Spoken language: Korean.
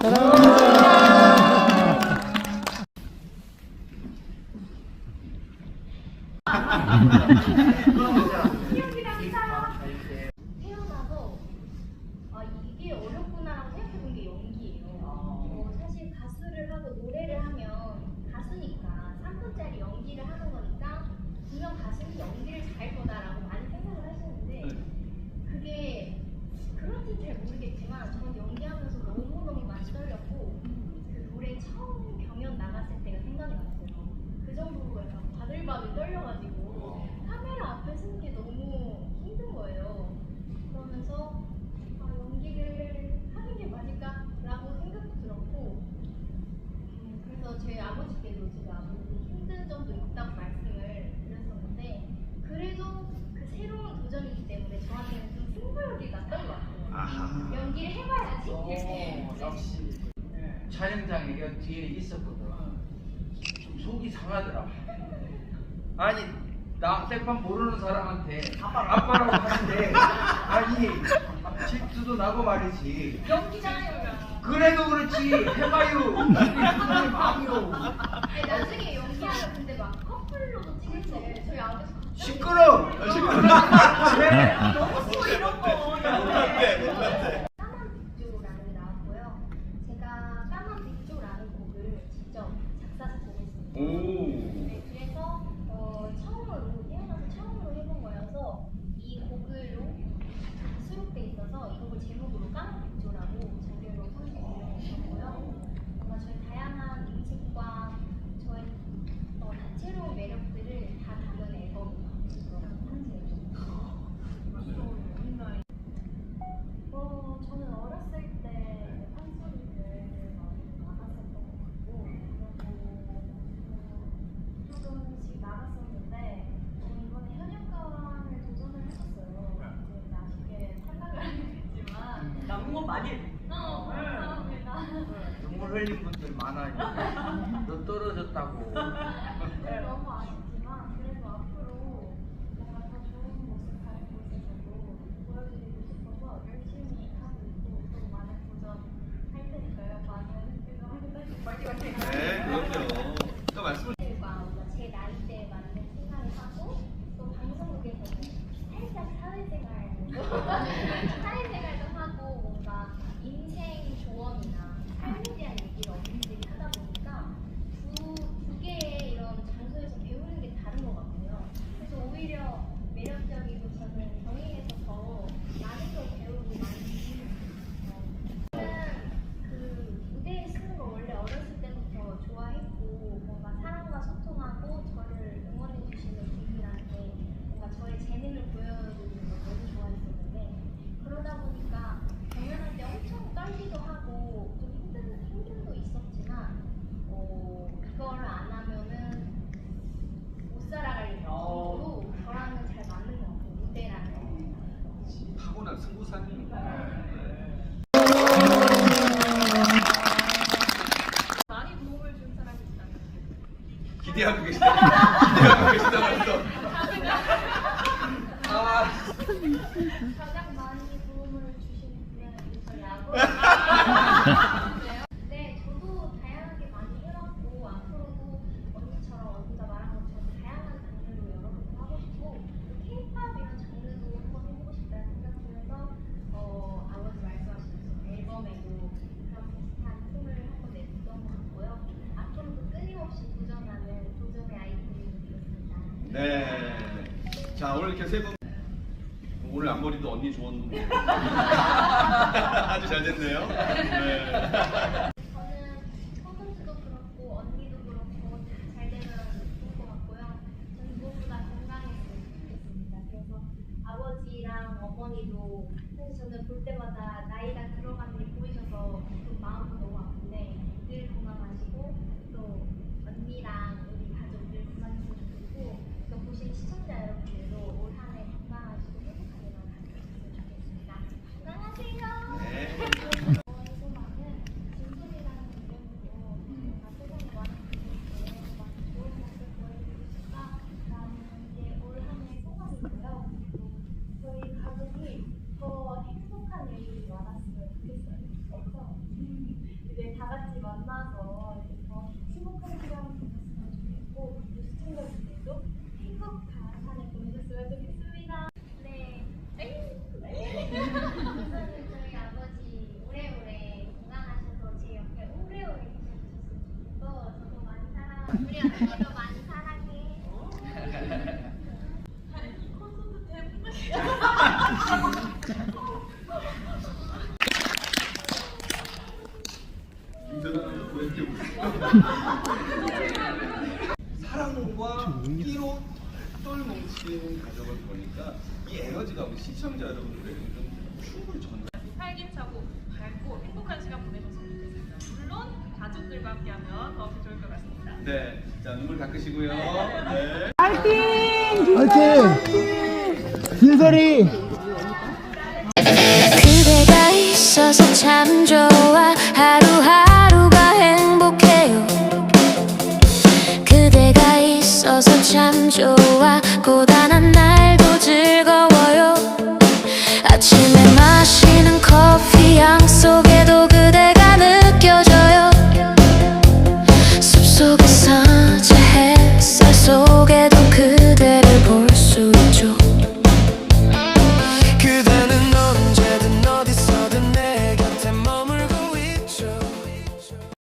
사랑합니다. 기억이랍니다. 태어나서 아 이게 어렵구나라고 생각해본 게 연기예요. 어, 사실 가수를 하고 노래를 하면 가수니까 3분짜리 연기를 하는 거니까 분명 가수는 연기를 잘할 거다라고 많이 생각을 하시는데 그게 그런지 잘 모르겠지만 저는 연기하면서 너무너무 많이 떨렸고 그 처음 경연 나갔을 때가 생각이 났어요. 그 정도로 약간 바들바들 떨려가지고 카메라 앞에 서는 게 너무 힘든 거예요. 그러면서 아, 연기를 하는 게 맞을까라고 생각도 들었고 음, 그래서 저희 아버지께도 제가 힘든 점도 있다고 말씀을 드렸었는데 그래도 그 새로운 도전이기 때문에 저한테는 좀 승부욕이 났던 것 같아요. 아하. 연기를 해봐야지 어, 이렇게. 역시 촬영장에 여기 뒤에 있었거든. 좀 속이 상하더라. 아니 나 백반 모르는 사람한테 아빠라고 하는데 아니 질투도 나고 말이지. 연기잖아요. 그래도 그렇지 해봐요. 아니, 나중에 연기하면 근데 막 커플로도 찍을 때 저희 아버지 시끄러. 왜? 너무 Mm. 눈물 흘린 분들 많아요. 너 떨어졌다고. 네, 너무 아쉽지만 그래도 앞으로 뭔가 더 좋은 모습 다른 곳에서도 보여드리고 싶어서 열심히 하고 있고 또 많은 도전할 테니까요. 많은 응원 파이팅 파이팅. 네, 그럼요. 또 말씀을 들과 뭔가 제 나이대에 맞는 생각을 하고 또 방송국에서는 살짝 사회생활 사회생활도 하고 뭔가 인생 조언이나 삶에 대한 얘기를 어머니들이 하다 보니까 두, 두 개의 이런 장소에서 배우는 게 다른 것 같고요. 그래서 오히려 매력적이고 저는 병행해서 더 많은 걸 배우고 많이 저는 그 무대에 서는 거 원래 어렸을 때부터 좋아했고 뭔가 사람과 소통하고 저를 응원해 주시는 분들한테 뭔가 저의 재능을 보여드리는 걸 너무 좋아했었는데 그러다 보니까 공연할 때 엄청 떨리도 하고 좀 힘든 힘듦도 있었지만 어, 그거를 안 하면은 못 살아갈 정도로 저랑은 잘 맞는 것 같아요 무대라는 거. 타고난 승부사입니다. 많이 도움을 준 사람이 있다면 기대하고 계시다. 기대하고 계시다 말씀. 아, 가장 많이 도움을 주신 저희 아버 지. 네, 저도 다양하게 많이 해왔고 앞으로도 언니처럼 언니가 말한 것처럼 다양한 장르로 여러분들 하고 싶고 K-pop 이런 장르도 한번 해보고 싶다는 생각 들어서 어, 아버지 말씀하신 앨범에도 그런 비슷한 팀을 한번 냈던 것 같고요. 앞으로도 끊임없이 도전하는 도전의 아이들이 되겠습니다. 네. 자, 오늘 이렇게 세 분. 오늘 앞머리도 언니 조언. 아주 잘 됐네요. 네. 저는 콘서트도 그렇고 언니도 그렇고 다잘 되면 좋을 것 같고요. 저는 무엇보다 건강했으면 좋겠습니다. 그래서 아버지랑 어머니도 사실 저는 볼 때마다 나이가 들어가는 게 보이셔서 좀 만나서 어, 친목하는 시간을 가졌으면 좋겠고 또 시청자분들도 행복한 한해 보내셨으면 좋겠습니다. 네. 우리 아버지도 많이 사랑해. 이 콘서트 대박. 사랑과 끼로 똘 뭉치는 가정을 보니까 이 에너지가 우리 시청자 여러분들에게 좀 충분히 전달. 활기차고 밝고 행복한 시간 보내셨으면 좋겠습니다. 물론 가족들과 함께하면 더 좋을 것 같습니다. 네, 자 눈물 닦으시고요. 네. 화이팅! 진솔이! 그대가 있어서 참 좋아 있어서 참 좋아. 고